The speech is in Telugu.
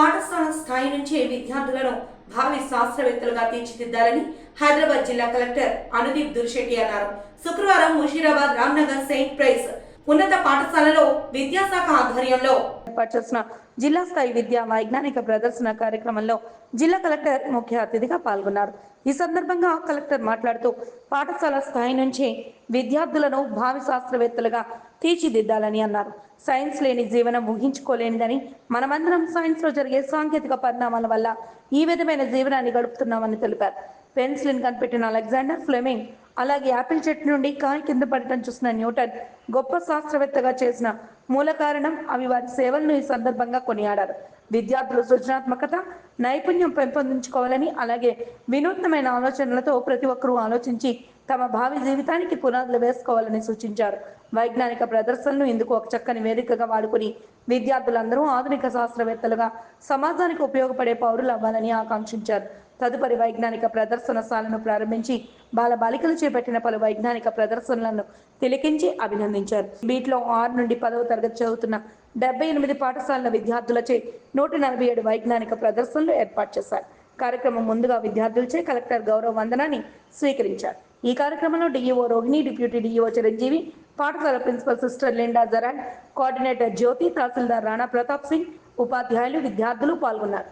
పాఠశాల స్థాయి నుంచే విద్యార్థులను భావి శాస్త్రవేత్తలుగా తీర్చిదిద్దాలని హైదరాబాద్ జిల్లా కలెక్టర్ అనుదీప్ దుర్శెట్టి అన్నారు. శుక్రవారం ముషీరాబాద్ రామ్నగర్ సెయింట్ ప్రైస్ ఉన్నత పాఠశాలలో విద్యాశాఖ ఆధ్వర్యంలో ఏర్పాటు చేసిన జిల్లా స్థాయి విద్యా వైజ్ఞానిక ప్రదర్శన కార్యక్రమంలో జిల్లా కలెక్టర్ ముఖ్య అతిథిగా పాల్గొన్నారు. ఈ సందర్భంగా కలెక్టర్ మాట్లాడుతూ పాఠశాల స్థాయి నుంచే విద్యార్థులను భావి శాస్త్రవేత్తలుగా తీర్చిదిద్దాలని అన్నారు. సైన్స్ లేని జీవనం ఊహించుకోలేనిదని మనమందరం సైన్స్లో జరిగే సాంకేతిక పరిణామాల వల్ల ఈ విధమైన జీవనాన్ని గడుపుతున్నామని తెలిపారు. పెన్సిలిన్ కనిపెట్టిన అలెగ్జాండర్ ఫ్లెమింగ్ అలాగే యాపిల్ చెట్టు నుండి కాయ కింద పడటం చూసిన న్యూటన్ గొప్ప శాస్త్రవేత్తగా చేసిన మూల కారణం అవి వారి సేవలను ఈ సందర్భంగా కొనియాడారు. విద్యార్థులు సృజనాత్మకత నైపుణ్యం పెంపొందించుకోవాలని అలాగే వినూత్నమైన ఆలోచనలతో ప్రతి ఒక్కరూ ఆలోచించి తమ భావి జీవితానికి పునాదులు వేసుకోవాలని సూచించారు. వైజ్ఞానిక ప్రదర్శనలు ఇందుకు ఒక చక్కని వేదికగా వాడుకుని విద్యార్థులందరూ ఆధునిక శాస్త్రవేత్తలుగా సమాజానికి ఉపయోగపడే పౌరులు అవ్వాలని ఆకాంక్షించారు. తదుపరి వైజ్ఞానిక ప్రదర్శనశాలను ప్రారంభించి బాల బాలికలు చేపట్టిన పలు వైజ్ఞానిక ప్రదర్శనలను తిలకించి అభినందించారు. వీటిలో ఆరు నుండి పదవ తరగతి చదువుతున్న డెబ్బై ఎనిమిది పాఠశాలల విద్యార్థులచే నూట నలభై ఏడు వైజ్ఞానిక ప్రదర్శనలు ఏర్పాటు చేశారు. కార్యక్రమం ముందుగా విద్యార్థులచే కలెక్టర్ గౌరవ వందనాన్ని స్వీకరించారు. ఈ కార్యక్రమంలో DEO Rohini deputy DEO Chiranjeevi పాఠశాల principal sister Linda Jaran coordinator Jyothi tahsildar Rana Pratap Singh ఉపాధ్యాయులు విద్యార్థులు పాల్గొన్నారు.